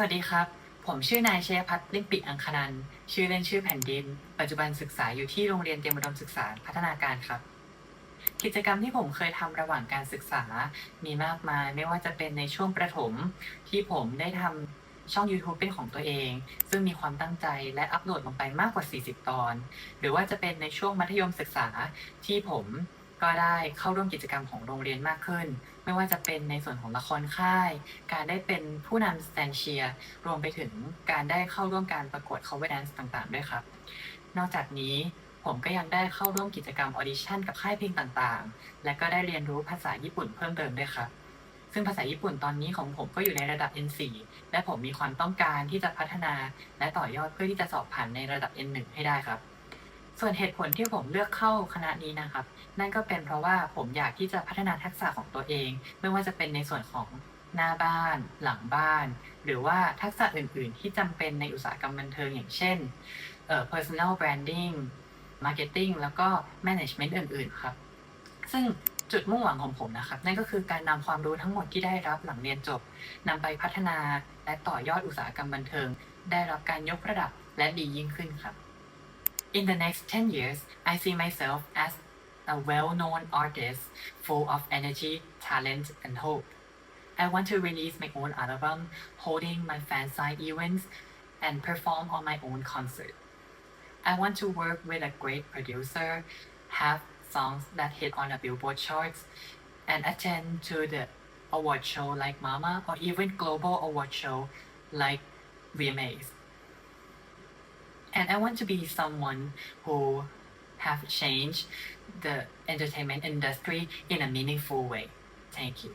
สวัสดีครับ ผมชื่อนายชยพัฒน์ลิมปิอังคนัน ชื่อเล่นชื่อแผ่นดิน ปัจจุบันศึกษาอยู่ที่โรงเรียนเตรียมอุดมศึกษาพัฒนาการครับ กิจกรรมที่ผมเคยทำระหว่างการศึกษา มีมากมายไม่ว่าจะเป็นในช่วงประถม ที่ผมได้ทำช่อง YouTube เป็นของตัวเอง ซึ่งมีความตั้งใจและอัปโหลดลงไปมากกว่า 40 ตอน หรือว่าจะเป็นในช่วงมัธยมศึกษาที่ผม ก็ได้เข้าร่วมกิจกรรมของโรงเรียนมากขึ้น ไม่ว่าจะเป็นในส่วนของละครค่าย การได้เป็นผู้นำสแตนเชียรวมไปถึงการได้เข้าร่วมการประกวด cover dance ต่างๆ ด้วยครับ นอกจากนี้ผมก็ยังได้เข้าร่วมกิจกรรมออดิชั่นกับค่ายเพลงต่างๆ และก็ได้เรียนรู้ภาษาญี่ปุ่นเพิ่มเติมด้วยครับซึ่งภาษาญี่ปุ่นตอนนี้ของผมก็อยู่ในระดับ N4 และผมมีความต้องการที่จะพัฒนา และต่อยอดเพื่อที่จะสอบผ่านในระดับ N1 ให้ได้ครับ ส่วนเหตุผลที่ผมเลือกเข้าคณะนี้นะครับ นั่นก็เป็นเพราะว่าผมอยากที่จะพัฒนาทักษะของตัวเอง ไม่ว่าจะเป็นในส่วนของหน้าบ้าน หลังบ้าน หรือว่าทักษะอื่น ๆ ที่จำเป็นในอุตสาหกรรมบันเทิงอย่างเช่นเอ่อ personal branding marketing แล้วก็ management อื่น ๆ ครับ ซึ่งจุดมุ่งหวังของผมนะครับ นั่นก็คือการนำความรู้ทั้งหมดที่ได้รับหลังเรียนจบนำไปพัฒนาและต่อยอดอุตสาหกรรมบันเทิง ได้รับการยกระดับและดียิ่งขึ้นครับ In the next 10 years, I see myself as a well-known artist full of energy, talent, and hope. I want to release my own album, holding my fan side events, and perform on my own concert. I want to work with a great producer, have songs that hit on the Billboard charts, and attend to the award show like Mama or even global award show like VMAs. And I want to be someone who have changed the entertainment industry in a meaningful way. Thank you.